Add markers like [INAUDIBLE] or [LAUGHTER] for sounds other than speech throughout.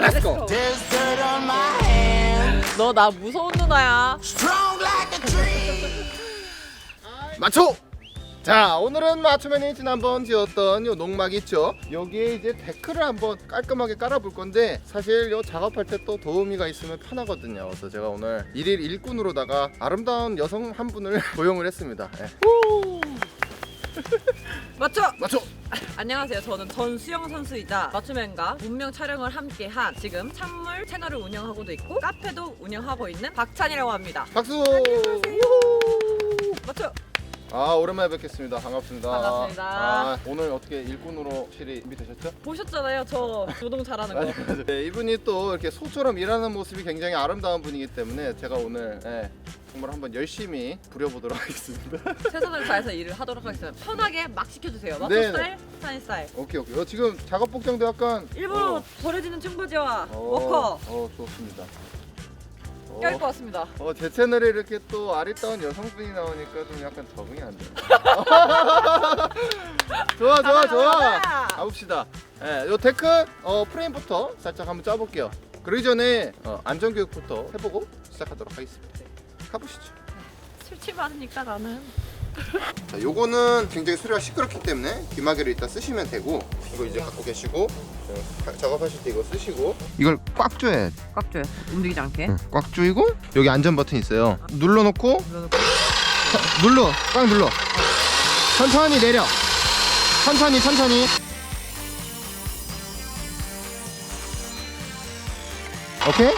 렛츠고 hands. 너나 무서운 누나야. 맞춰 자 오늘은 맞춤맨이 지난번 지었던 요 농막 있죠 여기에 이제 데크를 한번 깔끔하게 깔아볼 건데 사실 요 작업할 때 또 도우미가 있으면 편하거든요 그래서 제가 오늘 일일 일꾼으로다가 아름다운 여성 한 분을 [LAUGHS] 고용을 했습니다 예. [LAUGHS] 맞죠? 맞춰 안녕하세요. 저는 전 수영 선수이자 맞춤맨과 문명 촬영을 함께한 지금 찬물 채널을 운영하고도 있고 카페도 운영하고 있는 박찬이라고 합니다. 박수 맞죠? 아 오랜만에 뵙겠습니다 반갑습니다 반갑습니다. 아, 오늘 어떻게 일꾼으로 실이 준비되셨죠? 보셨잖아요. 저 노동 잘하는 거. [LAUGHS] 네, 이분이 또 이렇게 소처럼 일하는 모습이 굉장히 아름다운 분이기 때문에 제가 오늘 예, 정말 한번 열심히 부려보도록 하겠습니다. [LAUGHS] 최선을 다해서 일을 하도록 하겠습니다. 편하게 막 시켜주세요. 맞죠 네네. 스타일? 찬이 스타일. 오케이 오케이. 어, 지금 작업 복장도 약간 일부러 어, 버려지는 청바지와 어, 워커 어 좋습니다. 어, 껴입것 같습니다. 어, 제 채널에 이렇게 또 아리따운 여성분이 나오니까 좀 약간 적응이 안 돼요. [LAUGHS] 좋아 좋아 좋아. 가자. 가봅시다. 예, 요 데크 어, 프레임부터 살짝 한번 짜볼게요. 그러기 전에 어, 안전교육부터 해보고 시작하도록 하겠습니다. 가보시죠. 술 취하니까 나는. 자, 요거는 굉장히 소리가 시끄럽기 때문에 귀마개를 일단 쓰시면 되고 이거 이제 갖고 계시고 어, 작업하실 때 이거 쓰시고 이걸 꽉 조여야 돼. 꽉 줘요. 움직이지 않게. 꽉 조이고 여기 안전 버튼 있어요. 눌러놓고 눌러놓고. [LAUGHS] 눌러 꽉 눌러 천천히 내려 천천히 천천히 오케이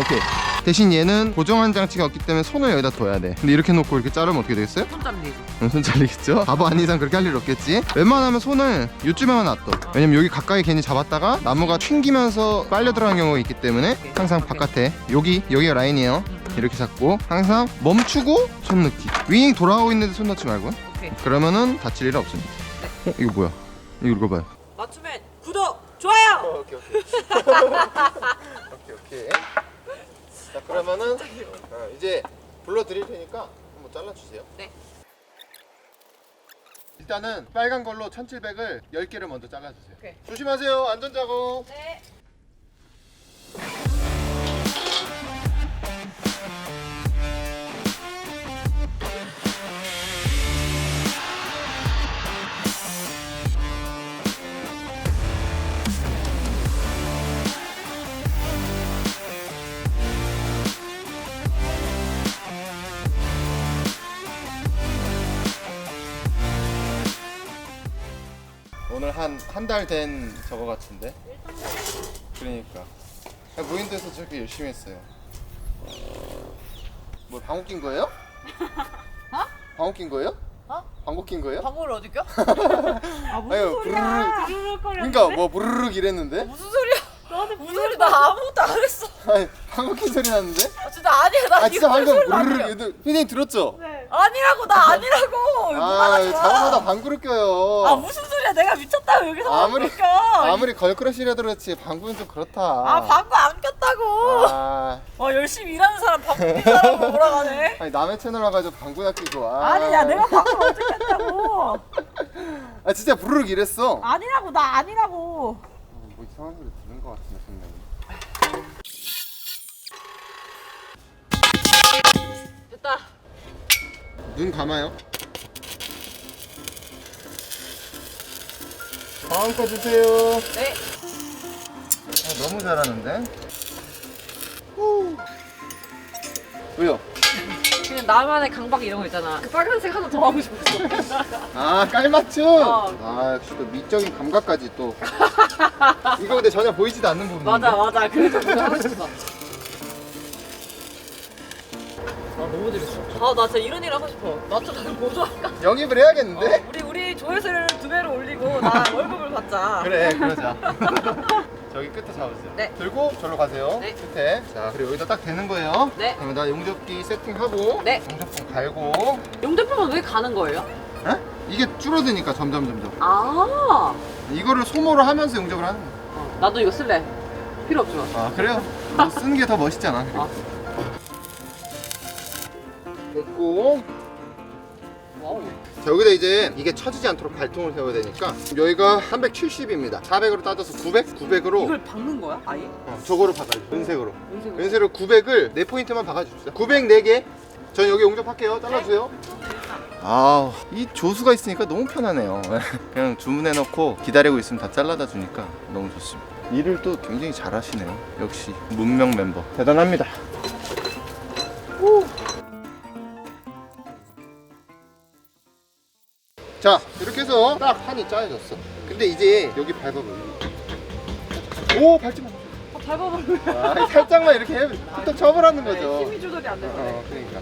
오케이 대신 얘는 고정한 장치가 없기 때문에 손을 여기다 둬야 돼 근데 이렇게 놓고 이렇게 자르면 어떻게 되겠어요? 손 잘리고. 음, 손 잘리겠죠? 바보 아닌 이상 그렇게 할 일 없겠지? 웬만하면 손을 요쯤에만 놔둬 왜냐면 여기 가까이 괜히 잡았다가 나무가 튕기면서 빨려 들어가는 경우가 있기 때문에 항상 바깥에 여기 여기가 라인이에요 이렇게 잡고 항상 멈추고 손 넣기 윙 돌아가고 있는데 손 넣지 말고 오케이. 그러면은 다칠 일은 없습니다 어? 이거 뭐야? 이거 읽어봐요 맞춤맨 구독 좋아요. 오케이 오케이 [LAUGHS] 오케이 오케이 자 그러면은 어, 이제 불러드릴 테니까 한번 잘라주세요 네. 일단은 빨간 걸로 1700을 10개를 먼저 잘라주세요 오케이. 조심하세요 안전자고 네. 한 한 달 된 저거 같은데 그러니까 그냥 무인도에서 저렇게 열심히 했어요 뭐 방귀 낀 거예요? [LAUGHS] 어? 방귀 낀 거예요? 어? 방귀 낀 거예요? 방울을 어디 껴? 아 무슨 아유, 소리야? 부르륵거려. 그러니까 뭐 부르륵 이랬는데 무슨 소리야? 나한테 무슨 소리? 나 아무것도 안 했어. 아니 방귀 낀 소리 났는데 아, 진짜 아니야. 나아 진짜 방금 소리 부르륵. 얘들 피디님 들었죠? 아니라고 나 아니라고. 아 좋아? 자동마다 방구를 껴요 아 무슨 소리야? 내가 미쳤다고 여기서 아무리- 방구 껴. 아무리 걸크러쉬라도 그렇지 방구는 좀 그렇다 아 방구 안 꼈다고. 아, 어 열심히 일하는 사람 방구 낀 사람 뭐라 하네. 아니 남의 채널 와가지고 방구나 끼고 아. 아니 야 내가 방구를 어떻게 꼈다고. [LAUGHS] 아 진짜 부르륵 이랬어 아니라고 나 아니라고. 뭐 이상한 소리 들은 것 같은데 분명히 됐다. 눈 감아요 다음 거 주세요 네. 아, 너무 잘하는데 후. 왜요? 그냥 나만의 강박 이런 거 있잖아. 그 빨간색 하나 더 하고 싶었어. 아 깔맞춤 어. 아 역시 또 미적인 감각까지 또 이거 근데 전혀 보이지도 않는 부분인데 맞아 맞아. 그래서 그거 하고 싶어. 아 너무 재밌어. 아나 진짜 이런 일 하고 싶어. 나는 보조할까? 영입을 해야겠는데? 어, 우리 조회수를 두 배로 올리고 나 [LAUGHS] 월급을 받자. 그래 그러자 [LAUGHS] 저기 끝에 잡으세요 네. 들고 절로 가세요 네. 끝에 자 그리고 여기다 딱 대는 거예요 네. 그러면 나 용접기 세팅하고 네. 용접봉 갈고 용대표는 왜 가는 거예요? 에? 이게 줄어드니까 점점 점점 아. 이거를 소모를 하면서 용접을 하는 거야 어, 나도 이거 쓸래. 필요 없지만. 아 그래요? 뭐 [LAUGHS] 쓰는 게 더 멋있잖아 아. 됐고 와우. 자, 여기다 이제 이게 처지지 않도록 발통을 세워야 되니까 여기가 370입니다. 400으로 따져서 900? 900으로 이걸 박는 거야? 아예? 어, 저거로 박아요. 은색으로. 은색으로. 은색으로 900을 네 포인트만 박아주십시오. 904개. 전 여기 용접할게요. 잘라주세요. 아, 이 조수가 있으니까 너무 편하네요. [LAUGHS] 그냥 주문해 놓고 기다리고 있으면 다 잘라다 주니까 너무 좋습니다. 일을 또 굉장히 잘하시네요. 역시 문명 멤버 대단합니다. 자, 이렇게 해서 딱 판이 짜여졌어. 근데 이제 여기 밟아봐. 오, 밟지 마. 아, 밟아버려. 아, 살짝만 이렇게 해. 툭툭 쳐보라는 거죠. 네, 힘이 조절이 안 되네. 어, 그러니까.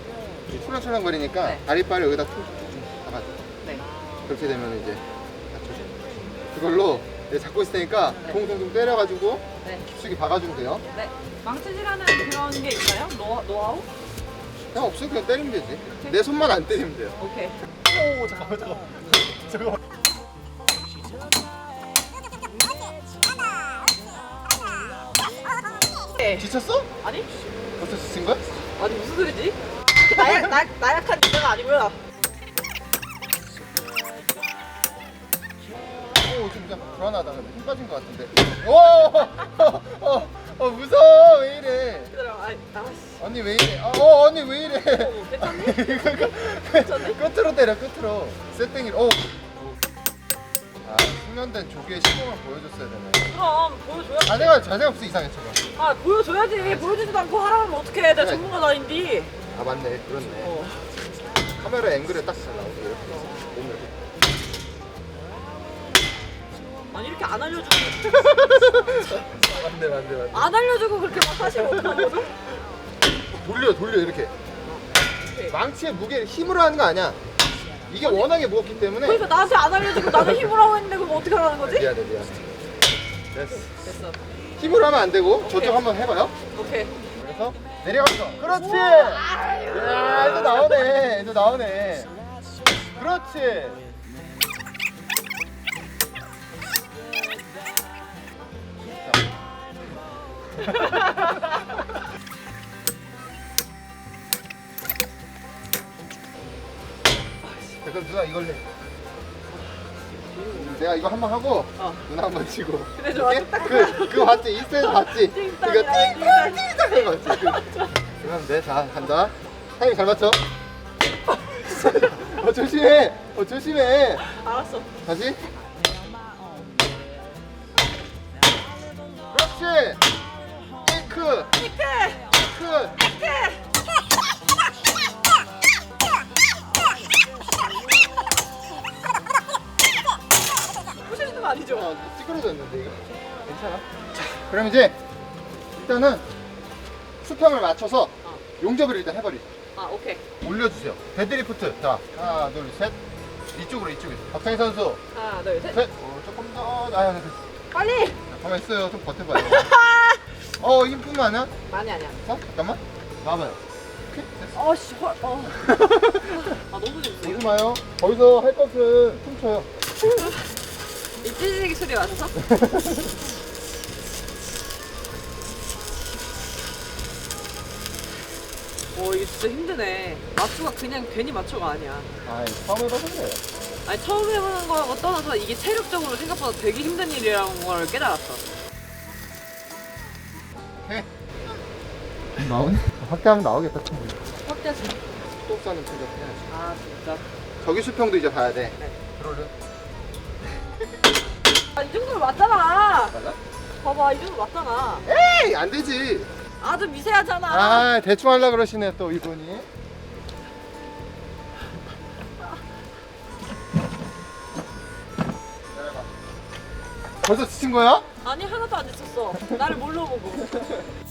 이 출렁출렁 거리니까 네. 다리빨을 여기다 툭툭 박아줘. 네. 그렇게 되면 이제 받쳐줘. 그걸로 잡고 있을 테니까 동동동 때려가지고 네. 수기 박아주면 돼요. 네. 망치질하는 그런 게 있나요? 노, 노하우? 그냥 없어 그냥 때리면 되지. 내 손만 안 때리면 돼요. 오케이. 오 잠깐만 잠깐만. 네. 지쳤어? 아니? 벌써 지친 거야? 아니 무슨 소리지? 나약 나, 나약한 여자가 아니고요. 오 지금 좀 불안하다 근데 힘 빠진 것 같은데. 오, [LAUGHS] 어, 어, 어 무서워 왜 이래? 아. 언니 왜 이래? 아, 어 언니 왜 이래? 괜찮니? [LAUGHS] 끝으로 때려 끝으로 세팅이 오. 아 숙련된 조기의 시범을 보여줬어야 되네. 그럼 보여줘야. 자세가 자세가 없어 이상해 저거. 아 보여줘야지. 보여주지도 않고 하라면 어떡해. 내가 그래. 전문가 아닌디. 아 맞네 그렇네. 어. 카메라 앵글에 딱 잘 나오게 이렇게. 몸을 이렇게. 아니 이렇게 안 알려주고 [LAUGHS] 맞네 맞네 맞네. 안 알려주고 그렇게 막 하시면 어떡하죠? 돌려 돌려 이렇게. 망치의 무게를 힘으로 하는 거 아니야. 이게 워낙에 무겁기 때문에. 그러니까 나한테 안 알려주고 나는 힘으로 하고 했는데 그럼 어떻게 하라는 거지? 미안해 미안해. 됐어. 됐어. 힘으로 하면 안 되고 저쪽. 한번 해봐요. 오케이. 그래서 내려가서 그렇지. 야 이제 나오네 이제 나오네. 그렇지. 그럼 누나 이걸 해. 내가 이거 한 번 하고 어. 누나 한 번 치고. 좋아. 이렇게? 그 그거 봤지? 인스타에서 봤지? 이거 띵땅 띵땅 하는 거 봤지? 그- 그럼 돼. 자 간다. 타이밍 잘 맞춰. 어 조심해. 어 조심해. 알았어. 다시. 그렇지. 잉크. 이렇게. 부시는 거 아니죠? 어, 찌그러졌는데 이거. 괜찮아. 자, 그럼 이제 일단은 수평을 맞춰서 용접을 일단 해버리자. 아 오케이. 올려주세요. 데드리프트. 자, 하나, 둘, 셋. 이쪽으로, 이쪽으로. 박상희 선수. 하나 둘 셋. 셋. 어, 조금 더. 아, 네. 빨리. 가만 있어요. 좀 버텨봐요. [LAUGHS] 어, 힘뿐만 아니야? 많이 아니야. 자, 잠깐만. 나와봐요. 오케이, 됐어. 어씨 헐. 어. [LAUGHS] 아 너무 재밌어. 오지 마요. 거기서 할 것은 훔쳐요. [LAUGHS] 이 찌질이 소리 왔어? 오 [LAUGHS] 이게 진짜 힘드네. 맞추가 그냥 괜히 맞춰가 아니야. 아이, 처음 해봐서 그래요. 아니 처음 해보는 거하고 떠나서 이게 체력적으로 생각보다 되게 힘든 일이라는 걸 깨달았어. 나오네? 확대하면 나오겠다, 충분히. 확대하지. 또 싸는 표정 해야지. 아 진짜. 저기 수평도 이제 봐야 돼. 네. 들어올려. [LAUGHS] 아이 정도면 맞잖아. 맞아? 봐봐 이 정도 맞잖아. 에이, 안 되지. 아주 미세하잖아. 아, 대충 하려 그러시네, 또 이분이. [LAUGHS] 벌써 지친 거야? 아니 하나도 안 지쳤어. 나를 뭘로 보고. [LAUGHS]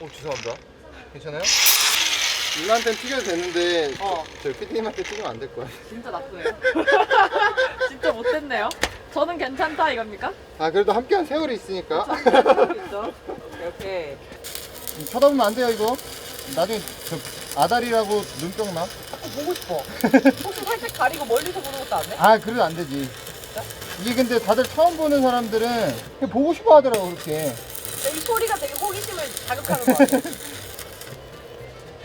오 죄송합니다. 괜찮아요? 누나한테는 튀겨도 되는데 어. 저 PD님한테 튀기면 안 될 거야. [LAUGHS] 진짜 나쁘네요. [LAUGHS] 진짜 못됐네요. 저는 괜찮다 이겁니까? 아 그래도 함께한 세월이 있으니까 있죠. [LAUGHS] 오케이. 쳐다보면 안 돼요 이거. 나중에 저 아다리라고 눈병 나. 보고 싶어. 혹시 살짝 가리고 멀리서 보는 것도 안 돼? 아 그래도 안 되지. 이게 근데 다들 처음 보는 사람들은 그냥 보고 싶어 하더라고 그렇게. 이 소리가 되게 호기심을 자극하는 것 같아.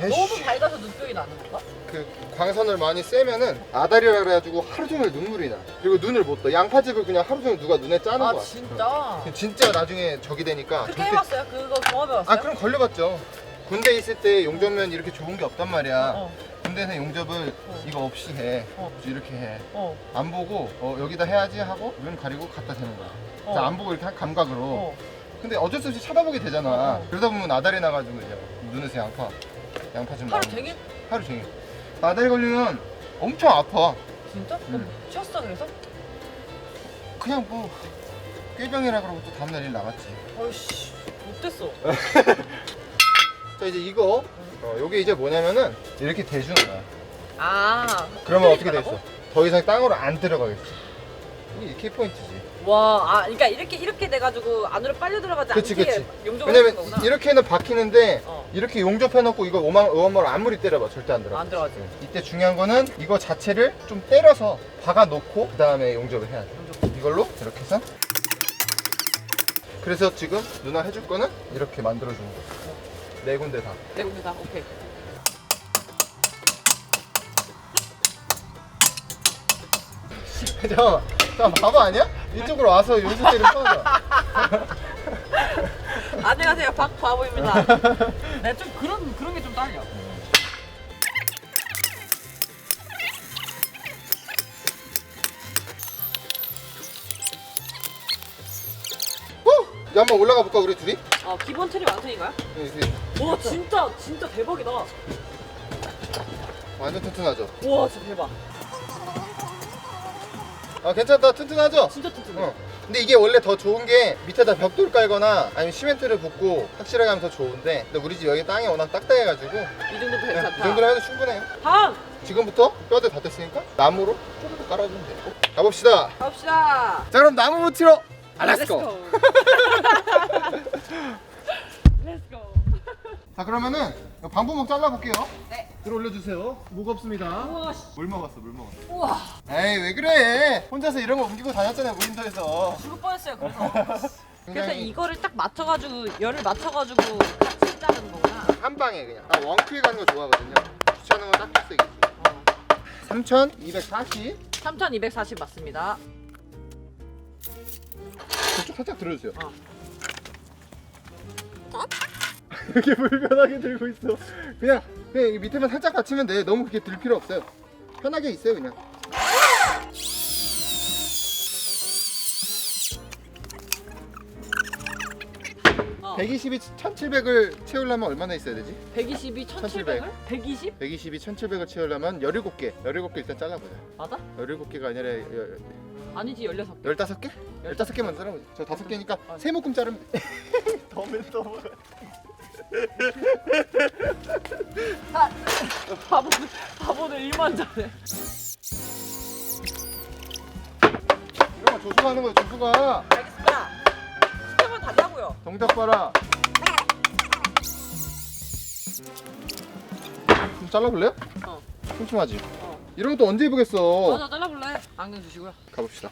너무 밝아서 눈병이 나는 건가? 그 광선을 많이 쐬면은 아다리라 그래가지고 하루 종일 눈물이 나. 그리고 눈을 못 떠. 양파즙을 그냥 하루 종일 누가 눈에 짜는 아 거야. 진짜? 진짜 나중에 적이 되니까. 그렇게 절대- 해봤어요? 그거 경험해봤어요? 아 그럼 걸려봤죠. 군대 있을 때 용접면 이렇게 좋은 게 없단 말이야. 어, 군대에서 용접을 어. 이거 없이 해. 어. 이렇게 해. 어, 안 보고 어, 여기다 해야지 하고 눈 가리고 갖다 대는 거야. 어. 자, 안 보고 이렇게 한 감각으로. 어. 근데 어쩔 수 없이 쳐다보게 되잖아. 어. 그러다 보면 아다리 나가지고 이제 눈에서 양파, 양파 좀 하루 나오는 종일? 하루 종일. 아다리 걸리면 엄청 아파. 진짜? 음. 그럼 쉬었어 그래서? 그냥 뭐 꾀병이라 그러고 또 다음날 일 나갔지. 어이씨 못됐어 [LAUGHS] 자 이제 이거 어, 요게 이제 뭐냐면은 이렇게 대주는 거야. 아 그러면 어떻게 되겠어? 더 이상 땅으로 안 들어가겠지. 이게 키포인트지. 와, 아, 그러니까 이렇게 이렇게 돼가지고 안으로 빨려 들어가지 그치, 않게 그치. 용접을 하는 왜냐면 거구나. 이렇게는 박히는데 어. 이렇게 용접해놓고 이거 오만 오만물 아무리 때려봐 절대 안 들어가. 안 들어가지. 이때 중요한 거는 이거 자체를 좀 때려서 박아놓고 그 다음에 용접을 해야 돼. 이걸로 이렇게 해서. 그래서 지금 누나 해줄 거는 이렇게 만들어주는 거야. 네 군데 다. 네 군데 다 오케이. [LAUGHS] 잠깐 만. 잠깐 바보 아니야? 이쪽으로 와서 요수 때리면 편하다. 안녕하세요, 박바보입니다. 네, 좀 그런 그런 게 좀 딸려. 후! 이제 한번 올라가 볼까 우리 둘이? 아, 기본 틀이 완성인가요? 이렇게 와, 진짜 진짜 대박이다. 와, 완전 튼튼하죠? 진짜 대박. 아 괜찮다 튼튼하죠? 진짜 튼튼해. 어. 근데 이게 원래 더 좋은 게 밑에다 벽돌 깔거나 아니면 시멘트를 붓고 확실하게 하면 더 좋은데 근데 우리 집 여기 땅이 워낙 딱딱해가지고 이 정도도 그냥 괜찮다. 이 정도로 해도 충분해요 다음 지금부터 뼈대 다 됐으니까 나무로 조금 깔아주면 돼요 가봅시다 갑시다. 자 그럼 나무 붙이러 아, Let's 렛츠고 go. Let's go. 자 그러면은 방부목 잘라볼게요 네. 들어 올려주세요 무겁습니다 우와, 씨. 물 먹었어 물 먹었어 우와. 에이 왜 그래 혼자서 이런 거 옮기고 다녔잖아요 무인도에서 죽을 뻔했어요. 그래서. [LAUGHS] 그래서 굉장히 이거를 딱 맞춰가지고 열을 맞춰가지고 같이 자르는 거구나. 한 방에 그냥 나 원큐에 가는 거 좋아하거든요 주차하는 건딱 필수이지 어. 3240 3,240 맞습니다. 저쪽 살짝 들어주세요. 어. [LAUGHS] 이렇게 불편하게 들고 있어. 그냥 그냥 이 밑에만 살짝 받치면 돼. 너무 그렇게 들 필요 없어요. 편하게 있어요 그냥. 어. 120이 1700을 채우려면 얼마나 있어야 되지? 122, 1,700을? 120? 120이 1700을 채우려면 17개. 17개 일단 잘라보자. 맞아? 17개가 아니라 여- 아니지 16개. 15개? 15개만 자르면 돼. 저 5개니까 어. 세 묶음 자르면 돼. [LAUGHS] 더면 더먹 어. 바보들, 바보들 일만 잘해. 이런 거 조수가 하는 거야 조수가. 알겠습니다. 시켜면 달라고요. 동작 봐라. 좀 잘라볼래요? 어. 촘촘하지? 어. 이런 것도 언제 해보겠어. 맞아, 잘라볼래? 안경 주시고요. 가봅시다.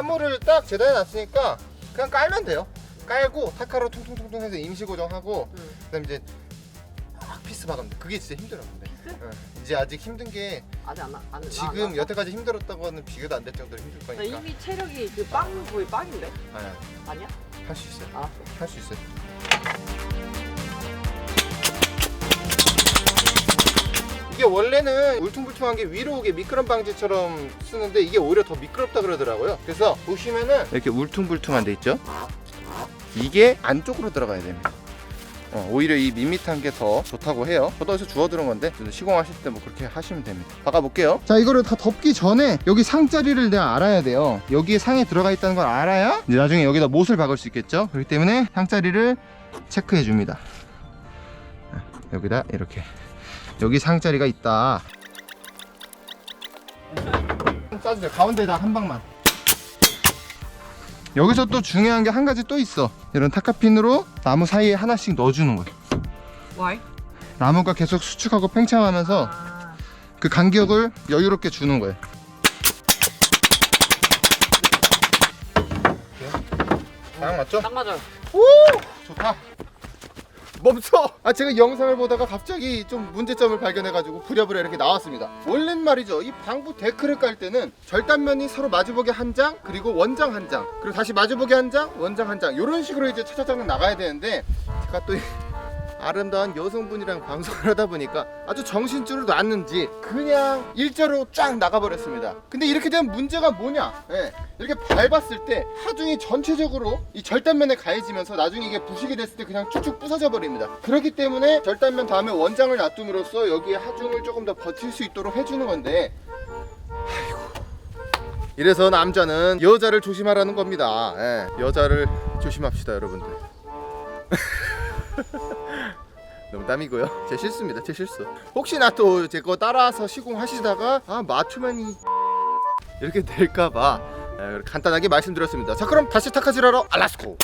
나무를 딱 재단해 놨으니까 그냥 깔면 돼요. 깔고 타카로 퉁퉁퉁퉁 해서 임시 고정하고 응. 그다음 이제 막 피스 박으면 돼. 그게 진짜 힘들어 근데. 응. 이제 아직 힘든 게 아직 안, 안 지금 여태까지 힘들었다고는 비교도 안 될 정도로 힘들 나 거니까. 이미 체력이 그 빵 거의 빵인데 아니야. 아니야? 할 수 있어요. 알았어. 할 수 있어요. 이게 원래는 울퉁불퉁한 게 위로 오게 미끄럼 방지처럼 쓰는데 이게 오히려 더 미끄럽다 그러더라고요. 그래서 보시면은 이렇게 울퉁불퉁한 데 있죠? 이게 안쪽으로 들어가야 됩니다. 어, 오히려 이 밋밋한 게 더 좋다고 해요. 저도 어디서 주워 들은 건데 시공하실 때 뭐 그렇게 하시면 됩니다. 박아볼게요. 자 이거를 다 덮기 전에 여기 상자리를 내가 알아야 돼요. 여기에 상에 들어가 있다는 걸 알아야 이제 나중에 여기다 못을 박을 수 있겠죠. 그렇기 때문에 상자리를 체크해 줍니다. 여기다 이렇게 여기 상자리가 있다. 짜주세요. 가운데다 한 방만. 여기서 또 중요한 게 한 가지 또 있어. 이런 타카핀으로 나무 사이에 하나씩 넣어주는 거예요. Why? 나무가 계속 수축하고 팽창하면서 아, 그 간격을 여유롭게 주는 거예요. 딱 맞죠? 딱 맞아요. 좋다. 멈춰! 아 제가 영상을 보다가 갑자기 좀 문제점을 발견해가지고 부랴부랴 이렇게 나왔습니다. 원래는 말이죠. 이 방부 데크를 깔 때는 절단면이 서로 마주보게 한 장, 그리고 원장 한 장, 그리고 다시 마주보게 한 장, 원장 한 장. 이런 식으로 이제 차차차차 나가야 되는데 제가 또이 아름다운 여성분이랑 방송을 하다 보니까 아주 정신줄을 놨는지 그냥 일자로 쫙 나가버렸습니다. 근데 이렇게 되면 문제가 뭐냐? 예, 이렇게 밟았을 때 하중이 전체적으로 이 절단면에 가해지면서 나중에 이게 부식이 됐을 때 그냥 쭉쭉 부서져 버립니다. 그렇기 때문에 절단면 다음에 원장을 놔둠으로써 여기에 하중을 조금 더 버틸 수 있도록 해주는 건데. 이래서 남자는 여자를 조심하라는 겁니다. 예, 여자를 조심합시다, 여러분들. [LAUGHS] 농담이고요. [LAUGHS] 제 실수입니다. 제 실수. 혹시나 또 제 거 따라서 시공하시다가 아 마초맨이 [LAUGHS] 이렇게 될까봐 에, 간단하게 말씀드렸습니다. 자 그럼 다시 타카지라로 알라스코.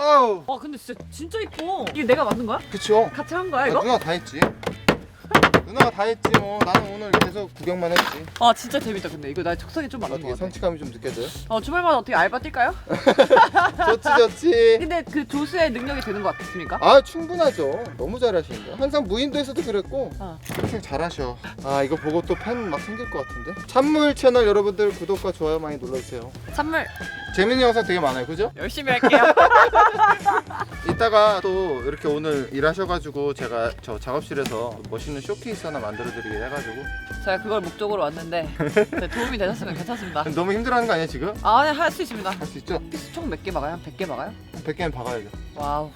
어우, 와 근데 진짜 진짜 이뻐. 이게 내가 만든 거야? 그쵸. 같이 한 거야 아, 이거? 누나가 다 했지. 누나가 다 했지 뭐. 나는 오늘 계속 구경만 했지. 아 진짜 재밌다 근데 이거 나 적성이 좀 맞는 어떻게 거 같아. 성취감이 좀 느껴져요? 어 주말마다 어떻게 알바 뛸까요? [LAUGHS] 좋지 좋지. 근데 그 조수의 능력이 되는 것 같습니까? 아 충분하죠. 너무 잘하시는데. 항상 무인도에서도 그랬고 어. 평생 잘하셔. 아 이거 보고 또 팬 막 생길 것 같은데. 찬물 채널 여러분들 구독과 좋아요 많이 눌러주세요. 선물 재밌는 영상 되게 많아요, 그죠? 열심히 할게요. [LAUGHS] 이따가 또 이렇게 오늘 일하셔가지고 제가 저 작업실에서 멋있는 쇼케이스 하나 만들어드리게 해가지고 제가 그걸 목적으로 왔는데 네, 도움이 되셨으면 괜찮습니다. [LAUGHS] 너무 힘들어하는 거 아니야 지금? 아, 네, 할 수 있습니다. 할 수 있죠? 피스 총 몇 개 막아요? 한 100개 막아요? 100개는 박아야죠. 와우,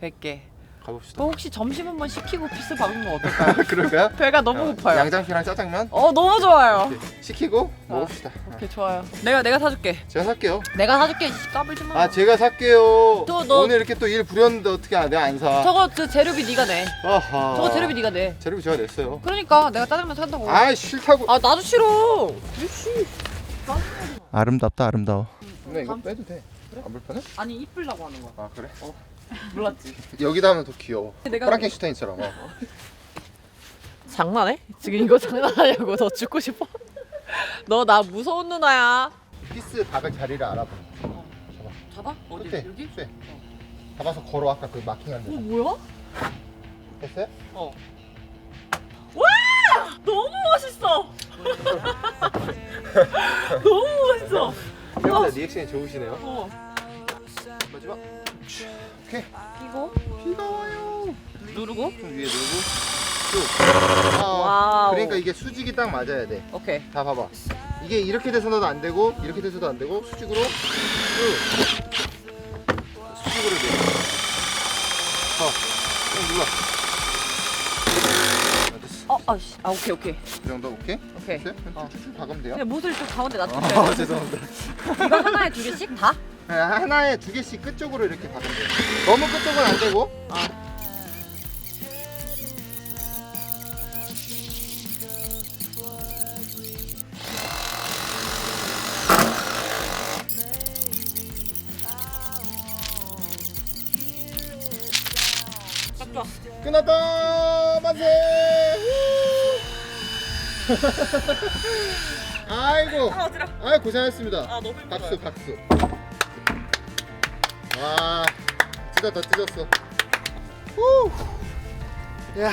100개. 가봅시다. 또 혹시 점심 한번 시키고 피스 박는 건 어떨까요? [LAUGHS] 그럴까요? 배가 너무 고파요. 양장피랑 짜장면 어, 너무 좋아요. 이렇게 시키고 먹읍시다. 오케이, 좋아요. 내가 내가 사줄게. 제가 살게요. 내가 사줄게. 까불지 마. 아 제가 살게요. 또 너- 오늘 이렇게 또 일 부렸는데 어떻게 안 돼? 안 사. 저거 그 재료비 네가 내. 아하. 저거 재료비 네가 내. 재료비 제가 냈어요. 그러니까 내가 짜장면 산다고. 아 싫다고. 아 나도 싫어. 씨. 아름답다 아름다워. 근데 이거 빼도 돼. 안 불편해? 아니 이쁘려고 하는 거야. 아 그래? 몰랐지. 여기다 하면 더 귀여워. 내가 프랑켄슈타인처럼. 어. 장난해? 지금 이거 장난하냐고? 너 죽고 싶어? 너 나 무서운 누나야. 피스 박을 자리를 알아봐. 잡아? 어디? 끝에 여기? 쇠. 잡아서 걸어 아까 그 마킹한 어 데. 뭐야? 됐어요? 어. 와! 너무 멋있어. [LAUGHS] 너무 멋있어. 생각보다 리액션이 좋으시네요. 어. 마지막. 오케이. 이거 비가 와요. 누르고. 좀 위에 누르고 쭉. 아, 와우. 그러니까 이게 수직이 딱 맞아야 돼. 오케이. 다 봐봐. 이게 이렇게 돼서도 안 되고 이렇게 돼서도 안 되고 수직으로 쭉. 수직으로 돼. 어, 좀 눌러. 아, 됐어. 어, 아 씨. 아 오케이 오케이 이 정도 오케이? 오케이. 됐어요? 어. 쭉쭉 박으면 돼요. 그냥 못을 좀 가운데 아, 놔둘게. 죄송합니다. 이거 하나에 두 개씩 다? 네, 하나에 두 개씩 끝쪽으로 이렇게 박으면 돼요. 너무 끝쪽은 안 되고. 아. 딱 좋아. 끝났다 만세! 우! [LAUGHS] 아이고. 아 어지러. 고생하셨습니다. 아 너무 힘들어요. 박수 박수. 와 찢었다 찢었어. 후. 야.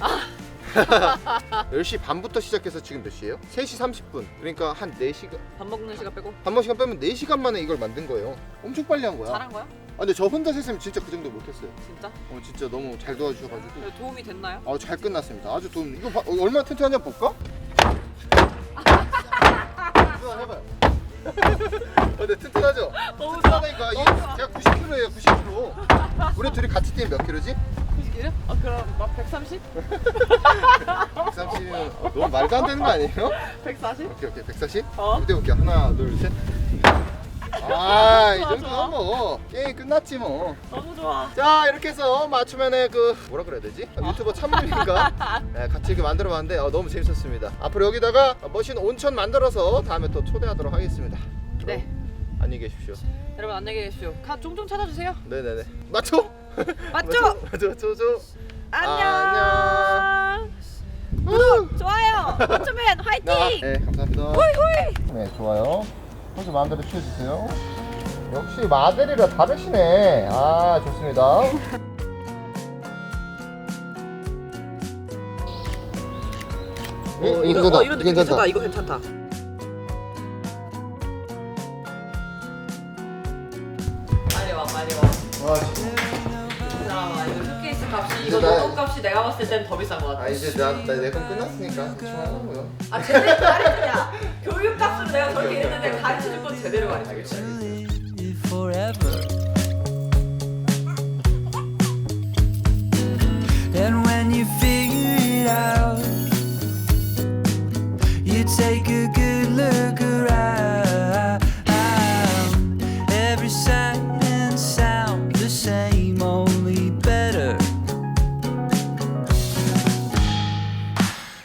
[LAUGHS] 10시 반부터 시작해서 지금 몇 시예요? 3시 30분. 그러니까 한 4시간 밥 먹는 시간 빼고 한 번시간 빼면 4시간 만에 이걸 만든 거예요. 엄청 빨리 한 거야. 잘한 거야? 아, 근데 저 혼자 했으면 진짜 그 정도 못 했어요. 진짜? 어 진짜 너무 잘 도와주셔가지고. 그래, 도움이 됐나요? 아잘 끝났습니다. 아주 도움. 이거 봐, 어, 얼마나 튼튼한지 한번 볼까? [LAUGHS] 누나 해봐요. [LAUGHS] 어, 근데 튼튼하죠? 너무 좋아. 튼튼하니까 이게 제가 90kg예요, 90kg. 우리 둘이 같이 뛰면 몇? 90kg? 아 그럼 막 130? 130이면 어, 너무 말도 안 되는 거 아니에요? 140? 오케이 오케이 140? 어. 볼게요. 하나 둘 셋. [LAUGHS] 아, 이 좋아, 정도면 뭐 게임 끝났지 뭐. 너무 좋아. 자 이렇게 해서 맞춤면의 그 뭐라 그래야 되지 유튜버 참물인가 [LAUGHS] 네, 같이 이렇게 만들어 봤는데 어, 너무 재밌었습니다 앞으로 여기다가 멋진 온천 만들어서 다음에 또 초대하도록 하겠습니다 네. 안녕히 계십시오 여러분 안녕히 계십시오. 가 종종 찾아주세요. 네네네 맞죠? 맞죠? 맞죠 맞죠 맞죠 안녕. 후! 좋아요. [LAUGHS] 맞춤맨 화이팅. 나- 네 감사합니다 호이. 네 좋아요 포즈 마음대로 취해주세요 역시 마데리라 다르시네 아 좋습니다 이- 어, 이거 이거 괜찮다. 어, 이런 느낌 괜찮다. 괜찮다. 이거 괜찮다. 와. 와 진짜 자 이거 쇼케이스 값이 이제 이거 나- 노동 값이 내가 봤을 땐 더 비싼 것 같아. 아 이제 나내건 끝났으니까 대충 하는 거요. 아 제대로 가르치냐? [LAUGHS] 교육 값으로 내가 저렇게 했는데 가르쳐 줄건 제대로 가르쳐. live forever. And when you figure it out, you take a good